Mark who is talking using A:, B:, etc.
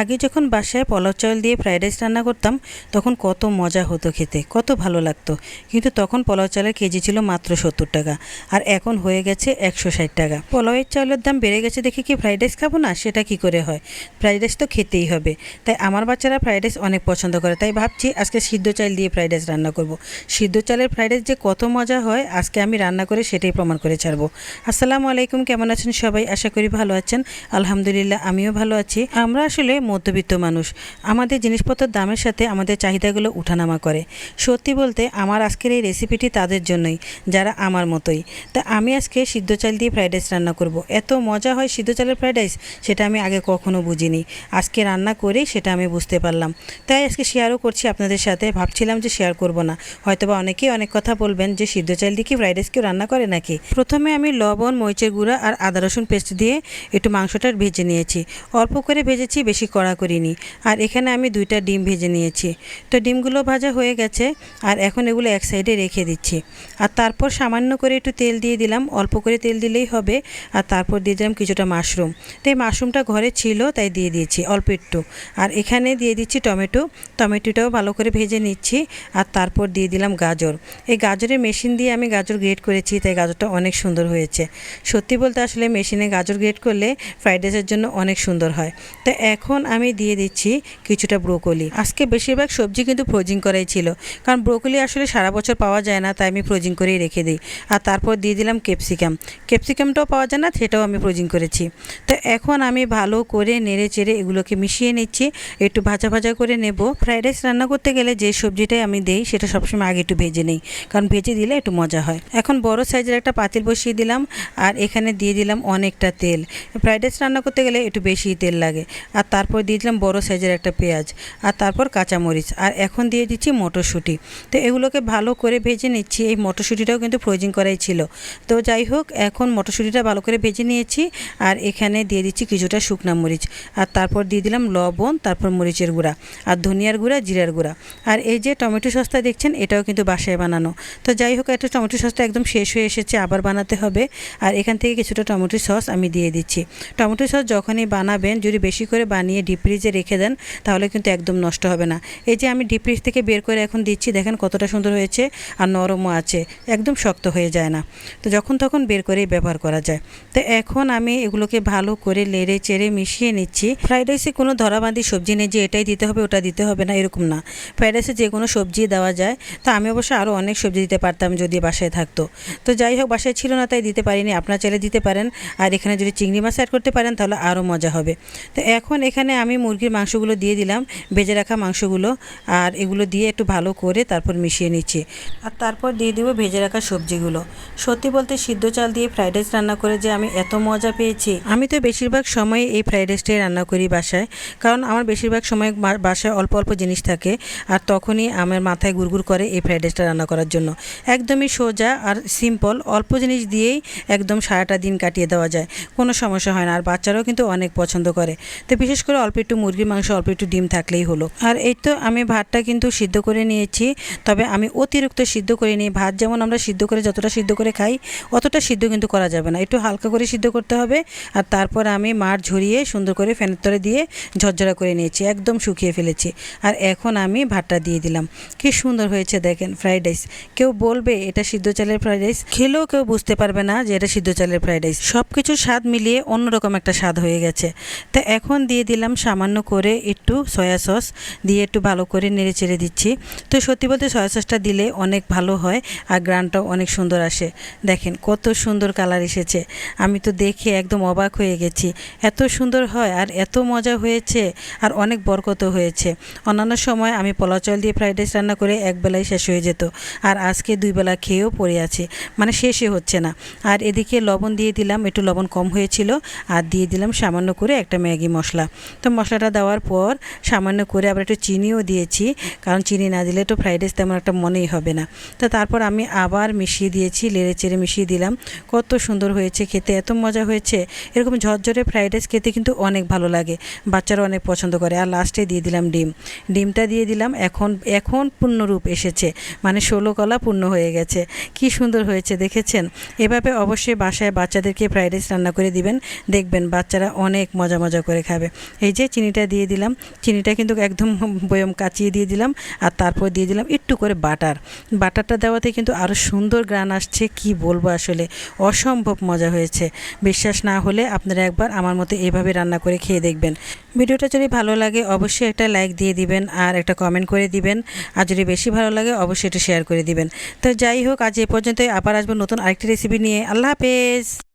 A: আগে যখন বাসায় পোলাও চাল দিয়ে ফ্রাইড রাইস রান্না করতাম, তখন কত মজা হতো খেতে, কত ভালো লাগতো। কিন্তু তখন পোলাও চালের কেজি ছিল মাত্র সত্তর টাকা, আর এখন হয়ে গেছে একশো ষাট টাকা। পোলাওয়ের চাউলের দাম বেড়ে গেছে দেখে কি ফ্রাইড রাইস খাব না? সেটা কি করে হয়? ফ্রাইড রাইস তো খেতেই হবে। তাই আমার বাচ্চারা ফ্রাইড রাইস অনেক পছন্দ করে, তাই ভাবছি আজকে সিদ্ধ চাল দিয়ে ফ্রাইড রাইস রান্না করব। সিদ্ধ চালের ফ্রাইড রাইস যে কত মজা হয়, আজকে আমি রান্না করে সেটাই প্রমাণ করে ছাড়বো। আসসালামু আলাইকুম, কেমন আছেন সবাই? আশা করি ভালো আছেন। আলহামদুলিল্লাহ, আমিও ভালো আছি। আমরা আসলে মধ্যবিত্ত মানুষ। আমাদের জিনিসপত্রের দামের সাথে আমাদের চাহিদাগুলো উঠানামা করে। সত্যি বলতে, আমার আজকের এই রেসিপিটি তাদের জন্যই, যারা আমার মতোই। তা আমি আজকে সিদ্ধ চাল দিয়ে ফ্রাইড রাইস রান্না করব। এত মজা হয় সিদ্ধ চালের ফ্রাইড রাইস সেটা আমি আগে কখনো বুঝিনি। আজকে রান্না করেই সেটা আমি বুঝতে পারলাম। তাই আজকে শেয়ারও করছি আপনাদের সাথে। ভাবছিলাম যে শেয়ার করব না। হয়তোবা অনেকেই অনেক কথা বলবেন যে, সিদ্ধ চাল দিয়ে কি ফ্রাইড রাইস কেউ রান্না করে নাকি? প্রথমে আমি লবণ, মরিচের গুঁড়া আর আদা রসুন পেস্ট দিয়ে একটু মাংসটা ভেজে নিয়েছি। অল্প করে ভেজেছি, বেশি কড়া করিনি আর এখানে আমি দুইটা ডিম ভেজে নিয়েছি। তো ডিমগুলো ভাজা হয়ে গেছে আর এখন এগুলো এক সাইডে রেখে দিচ্ছি। আর তারপর সামান্য করে একটু তেল দিয়ে দিলাম, অল্প করে তেল দিলেই হবে। আর তারপর দিয়ে দিলাম কিছুটা মাশরুম। তো এই মাশরুমটা ঘরে ছিল, তাই দিয়ে দিয়েছি অল্প একটু। আর এখানে দিয়ে দিচ্ছি টমেটো। টমেটোটাও ভালো করে ভেজে নিচ্ছি। আর তারপর দিয়ে দিলাম গাজর। এই গাজরের মেশিন দিয়ে আমি গাজর গ্রেট করেছি, তাই গাজরটা অনেক সুন্দর হয়েছে। সত্যি বলতে আসলে মেশিনে গাজর গ্রেট করলে ফ্রাইড রাইসের জন্য অনেক সুন্দর হয়। তো এখন আমি দিয়ে দিচ্ছি কিছুটা ব্রোকলি। আজকে বেশিরভাগ সবজি কিন্তু ফ্রোজিং করাই ছিল। কারণ ব্রোকলি আসলে সারা বছর পাওয়া যায় না, তাই আমি ফ্রোজিং করেই রেখে দিই। আর তারপর দিয়ে দিলাম ক্যাপসিকাম। ক্যাপসিকামটাও পাওয়া যায় না, সেটাও আমি ফ্রোজিং করেছি। তো এখন আমি ভালো করে নেড়ে চেড়ে এগুলোকে মিশিয়ে নিচ্ছি। একটু ভাজা ভাজা করে নেব। ফ্রাইড রাইস রান্না করতে গেলে যে সবজিটাই আমি দেই, সেটা সবসময় আগে একটু ভেজে নেই। কারণ ভেজে দিলে একটু মজা হয়। এখন বড় সাইজের একটা পাতিল বসিয়ে দিলাম। আর এখানে দিয়ে দিলাম অনেকটা তেল। ফ্রাইড রাইস রান্না করতে গেলে একটু বেশি তেল লাগে। আর তারপর দিয়ে দিলাম বড় সাইজের একটা পেঁয়াজ আর তারপর কাঁচামরিচ। আর এখন দিয়ে দিচ্ছি মটরশুঁটি। তো এগুলোকে ভালো করে ভেজে নিচ্ছি। এই মটরশুঁটিটাও কিন্তু ফ্রোজিং করাই ছিল। তো যাই হোক, এখন মটরশুঁটিটা ভালো করে ভেজে নিয়েছি। আর এখানে দিয়ে দিচ্ছি কিছুটা শুকনা মরিচ। আর তারপর দিয়ে দিলাম লবণ, তারপর মরিচের গুঁড়া আর ধনিয়ার গুঁড়া, জিরার গুঁড়া। আর এই যে টমেটো সসটা দেখছেন, এটাও কিন্তু বাসায় বানানো। তো যাই হোক, একটা টমেটো সসটা একদম শেষ হয়ে এসেছে, আবার বানাতে হবে। আর এখান থেকে কিছুটা টমেটো সস আমি দিয়ে দিচ্ছি। টমেটো সস যখনই বানাবেন, যদি বেশি করে বানিয়ে ডিপ ফ্রিজে রেখে দেন, তাহলে কিন্তু একদম নষ্ট হবে না। এই যে আমি ডিপ ফ্রিজ থেকে বের করে এখন দিচ্ছি, দেখেন কতটা সুন্দর হয়েছে আর নরমও আছে, একদম শক্ত হয়ে যায় না। তো যখন তখন বের করেই ব্যবহার করা যায়। তো এখন আমি এগুলোকে ভালো করে লেড়ে চেড়ে মিশিয়ে নিচ্ছি। ফ্রাইড রাইসে কোনো ধরাবাঁধি সবজি নেই যে এটাই দিতে হবে, ওটা দিতে হবে না, এরকম না। ফ্রাইড রাইসে যে কোনো সবজি দেওয়া যায়, তো আমি অবশ্য আরও অনেক সবজি দিতে পারতাম যদি বাসায় থাকতো। তো যাই হোক, বাসায় ছিল না, তাই দিতে পারিনি, আপনার চাইলে দিতে পারেন। আর এখানে যদি চিংড়ি মাছ অ্যাড করতে পারেন, তাহলে আরও মজা হবে। তো এখন এখানে আমি মুরগির মাংসগুলো দিয়ে দিলাম, ভেজে রাখা মাংসগুলো, আর এগুলো দিয়ে একটু ভালো করে তারপর মিশিয়ে নিচ্ছি। আর তারপর দিয়ে দিব ভেজে রাখা সবজিগুলো। সত্যি বলতে সিদ্ধ চাল দিয়ে ফ্রাইড রাইস রান্না করে যে আমি এত মজা পেয়েছি। আমি তো বেশিরভাগ সময় এই ফ্রাইড রাইসটাই রান্না করি বাসায়, কারণ আমার বেশিরভাগ সময় বাসায় অল্প অল্প জিনিস থাকে, আর তখনই আমার মাথায় গুড়গুড় করে এই ফ্রাইড রাইসটা রান্না করার জন্য। একদমই সোজা আর সিম্পল, অল্প জিনিস দিয়েই একদম সারাটা দিন কাটিয়ে দেওয়া যায়, কোনো সমস্যা হয় না। আর বাচ্চারাও কিন্তু অনেক পছন্দ করে। তো বিশেষ করে অল্প একটু মুরগির মাংস, অল্প একটু ডিম থাকলেই হলো। আর এই তো আমি ভাতটা কিন্তু সিদ্ধ করে নিয়েছি, তবে আমি অতিরিক্ত সিদ্ধ করে নিই। ভাত যেমন আমরা সিদ্ধ করে যতটা সিদ্ধ করে খাই, অতটা সিদ্ধ কিন্তু করা যাবে না। একটু হালকা করে সিদ্ধ করতে হবে, আর তারপর আমি মাঠ ঝরিয়ে সুন্দর করে ফ্যানের তলে দিয়ে ঝরঝরা করে নিয়েছি, একদম শুকিয়ে ফেলেছি। আর এখন আমি ভাতটা দিয়ে দিলাম। কি সুন্দর হয়েছে দেখেন ফ্রাইড রাইস। কেউ বলবে এটা সিদ্ধ চালের ফ্রাইড রাইস, খেলেও কেউ বুঝতে পারবে না যে এটা সিদ্ধ চালের ফ্রাইড রাইস। সব কিছুর স্বাদ মিলিয়ে অন্যরকম একটা স্বাদ হয়ে গেছে। তা এখন দিয়ে দিলাম সামান্য করে একটু সয়া সস দিয়ে একটু ভালো করে নেড়ে চেড়ে দিচ্ছি। তো সত্যি বলতে সয়া সসটা দিলে অনেক ভালো হয় আর গ্রানটাও অনেক সুন্দর আসে। দেখেন কত সুন্দর কালার এসেছে। আমি তো দেখে একদম অবাক হয়ে গেছি। এত সুন্দর হয় আর এত মজা হয়েছে আর অনেক বরকত হয়েছে। অন্যান্য সময় আমি পোলাও চাল দিয়ে ফ্রাইড রাইস রান্না করে এক বেলায় শেষ হয়ে যেত আর আজকে দুই বেলা খেয়েও পড়ে আছে। মানে শেষই হচ্ছে না। আর এদিকে লবণ দিয়ে দিলাম, একটু লবণ কম হয়েছিল আর দিয়ে দিলাম সামান্য করে একটা ম্যাগি মশলা। তো মশলাটা দেওয়ার পর সামান্য করে আবার একটু চিনিও দিয়েছি। কারণ চিনি না দিলে তো ফ্রাইড রাইস তেমন একটা মনেই হবে না। তো তারপর আমি আবার মিশিয়ে দিয়েছি, লেড়ে চেড়ে মিশিয়ে দিলাম। কত সুন্দর হয়েছে খেতে, এত মজা হয়েছে। এরকম ঝরঝরে ফ্রাইড রাইস খেতে কিন্তু অনেক ভালো লাগে। বাচ্চারা অনেক পছন্দ করে। আর লাস্টে দিয়ে দিলাম ডিম। ডিমটা দিয়ে দিলাম, এখন এখন পূর্ণরূপ এসেছে। মানে ষোলো কলা পূর্ণ হয়ে গেছে। কি সুন্দর হয়েছে, দেখেছেন? এভাবে অবশ্যই বাসায় বাচ্চাদেরকে ফ্রাইড রাইস রান্না করে দিবেন। দেখবেন বাচ্চারা অনেক মজা মজা করে খাবে। এই যে চিনিটা দিয়ে দিলাম, চিনিটা কিন্তু একদম বয়ম কাচিয়ে দিয়ে দিলাম, আর তারপর দিয়ে দিলাম একটু করে বাটার। বাটারটা দেওয়াতে কিন্তু আরও সুন্দর গ্রান আসছে, কি বলব আসলে? অসম্ভব মজা হয়েছে। বিশ্বাস না হলে আপনারা একবার আমার মতো এভাবে রান্না করে খেয়ে দেখবেন। ভিডিওটা যদি ভালো লাগে অবশ্যই একটা লাইক দিয়ে দিবেন আর একটা কমেন্ট করে দিবেন। আর যদি বেশি ভালো লাগে অবশ্যই এটা শেয়ার করে দিবেন। তো যাই হোক, আজ এ পর্যন্তই। আবার আসব নতুন আরেকটি রেসিপি নিয়ে। আল্লাহ হাফেজ!